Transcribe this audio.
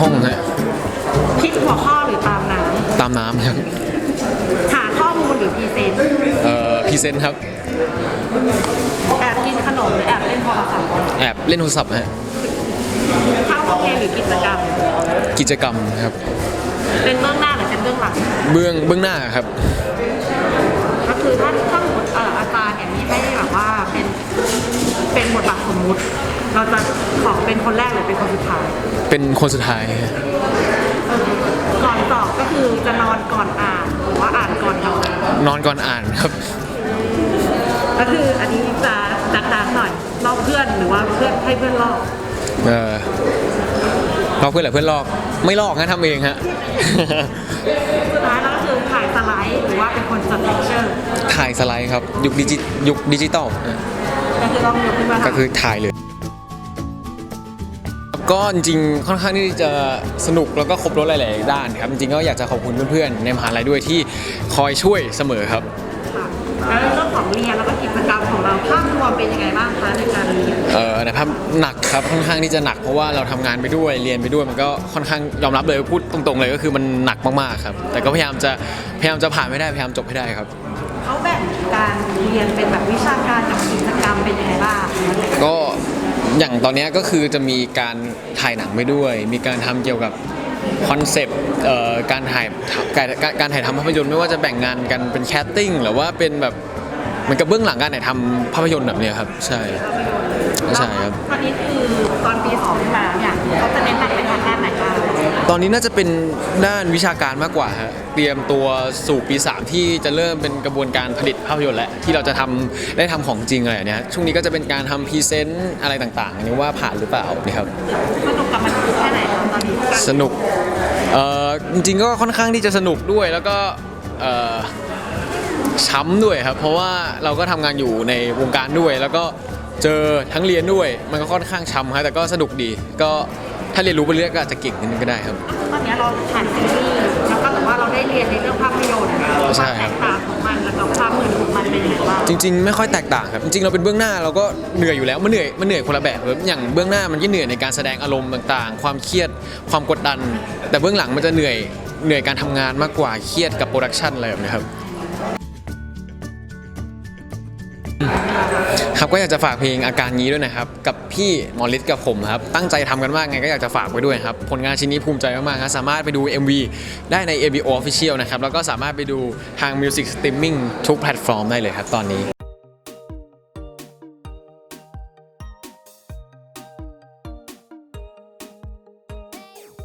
ห้องฮะคิดหัวข้อหรือตามน้ตามน้ำครับำหาข้อมูลหรือพรีเซนต์เอ่อพรีเซนต์ครับ แอบกินขนมหรือแอบเล่นโทรศัพท์แอบเล่นโทรศัพท์ฮะเข้าโรงเรียนหรือกิจกรรม กิจกรรมครับ เป็นเบื้องหน้าหรือเป็นเบื้องหลัง เบื้องเบื้องหน้าครับ ก็คือถ้าถ้าสมมติเอ่ออาจารย์เนี่ยมีให้แบบว่าเป็นเป็นบทบาทสมมุติ เราจะขอเป็นคนแรกหรือเป็นคนสุดท้าย เป็นคนสุดท้ายฮะก่อนสอบก็คือจะนอนก่อนอ่านหรือว่าอ่านก่อนนอนนอนก่อนอ่านครับ ก็คืออันนี้จะดักๆหน่อยลอกเพื่อนหรือว่าเพื่อนให้เพื่อนลอกเออลอกเพื่อนหรือเพื่อนลอก ไม่ลอกนะทำเองฮะ สุดท้ายแล้วก็คือถ่ายสไลด์หรือว่าเป็นคนจดเลคเชอร์ถ่ายสไลด์ครับ ยุคดิจิยุคดิจิตอลฮะก็คือต้องยกขึ้นมาก็คือถ่ายเลย ก็จริงๆค่อนข้างที่จะสนุกแล้วก็ครบรถหลายๆด้านครับจริงๆก็อยากจะขอบคุณเพื่อนๆในมหาลัยด้วยที่คอยช่วยเสมอครับ ค่ะแล้วเรื่องของเรียนแล้วก็กิจกรรมของเราภาพรวมเป็นยังไงบ้างคะในการเรียนเอ่อนะครับหนักครับค่อนข้างที่จะหนักเพราะว่าเราทำงานไปด้วยเรียนไปด้วยมันก็ค่อนข้างยอมรับเลยพูดตรงๆเลยก็คือมันหนักมากๆครับ แต่ก็พยายามจะพยายามจะผ่านไม่ได้พยายามจบให้ได้ครับ เขาแบ่งการเรียนเป็นแบบวิชาการกับกิจกรรมเป็นยังไงบ้างก็ อย่างตอนเนี้ยก็คือจะมีการถ่ายหนังไปด้วย มีการทำเกี่ยวกับคอนเซปต์เอ่อการถ่ายการการการถ่ายทำภาพยนตร์ไม่ว่าจะแบ่งงานกันเป็นแคสติ้งหรือว่าเป็นแบบเหมือนกับเบื้องหลังการถ่ายทำภาพยนตร์แบบเนี้ยครับ ใช่ใช่ครับตอนนี้คือตอนปีสองขึ้นมาเนี่ยเขาจะเน้นหนักไปทางด้านไหนบ้างตอนนี้น่าจะเป็นด้านวิชาการมากกว่าฮะ เตรียมตัวสู่ปี 3 ที่จะเริ่มเป็นกระบวนการผลิตภาพยนตร์แล้วที่เราจะทำได้ทำของจริงอะไรอย่างเนี้ยช่วงนี้ก็จะเป็นการทำพรีเซนต์อะไรต่างๆอันนี้ว่าผ่านหรือเปล่านี่ครับสนุกกับมันแค่ไหนคะตอนนี้สนุกเอ่อจริงๆก็ค่อนข้างที่จะสนุกด้วยแล้วก็เอ่อช้ำด้วยครับ เพราะว่าเราก็ทำงานอยู่ในวงการด้วย แล้วก็เจอทั้งเรียนด้วย มันก็ค่อนข้างช้ำครับแต่ก็สนุกดี ก็ถ้าเรียนรู้ไปเรื่อยก็อาจจะเก่งขึ้นก็ได้ครับตอนนี้เราถ่ายซีรีส์แล้ ว่าเราได้เรียนในเรื่องภาพยนตร์ใช่ความคแตรับ กต่างของมันแล้วก็ความเหมือนของมันเป็นยังไงบ้างจริง ๆ ไม่ค่อยแตกต่างครับจริงๆเราเป็นเบื้องหน้าเราก็เหนื่อยอยู่แล้วมันเหนื่อยมันเหนื่อยคนละแบบครับอย่างเบื้องหน้ามันก็เหนื่อยในการแสดงอารมณ์ต่างๆ ความเครียดความกดดัน แต่เบื้องหลังมันจะเหนื่อยเหนื่อยการทำงานมากกว่าเครียดกับโปรดักชันอะไรแบบนี้ครับ ครับก็อยากจะฝากเพลงอาการนี้ด้วยนะครับ กับพี่มอลิสกับผมครับ ตั้งใจทำกันมากไงก็อยากจะฝากไว้ด้วยครับ ผลงานชิ้นนี้ภูมิใจมากๆครับสามารถไปดู MV ได้ใน ABO Official นะครับ แล้วก็สามารถไปดูทาง Music Streaming ทุกแพลตฟอร์มได้เลยครับตอนนี้